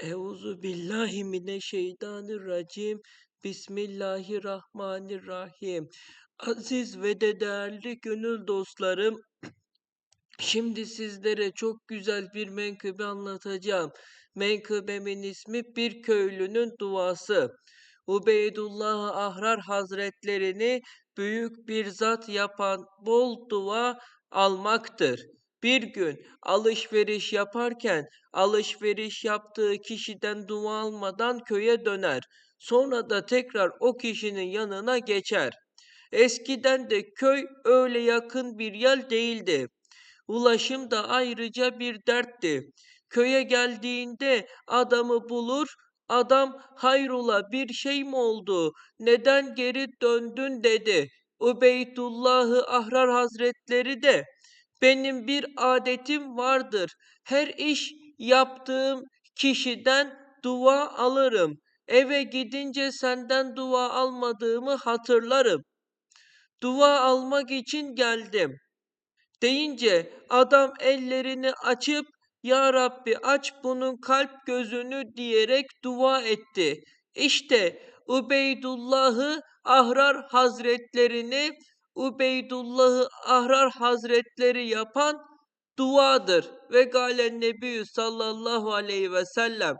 Euzu billahi mineşşeytanirracim. Bismillahirrahmanirrahim. Aziz ve de değerli gönül dostlarım, şimdi sizlere çok güzel bir menkıbe anlatacağım. Menkıbemin ismi Bir Köylünün Duası. Ubeydullah Ahrar Hazretlerini büyük bir zat yapan bol dua almaktır. Bir gün alışveriş yaparken alışveriş yaptığı kişiden dua almadan köye döner. Sonra da tekrar o kişinin yanına geçer. Eskiden de köy öyle yakın bir yer değildi. Ulaşım da ayrıca bir dertti. Köye geldiğinde adamı bulur, adam hayrola bir şey mi oldu, neden geri döndün dedi. Ubeydullah'ı Ahrar Hazretleri de benim bir adetim vardır. Her iş yaptığım kişiden dua alırım. Eve gidince senden dua almadığımı hatırlarım. Dua almak için geldim. Deyince adam ellerini açıp ya Rabbi aç bunun kalp gözünü diyerek dua etti. İşte Ubeydullah'ı Ahrar Hazretlerini Ubeydullah'ı Ahrar Hazretleri yapan duadır. Ve galen Nebiyyü sallallahu aleyhi ve sellem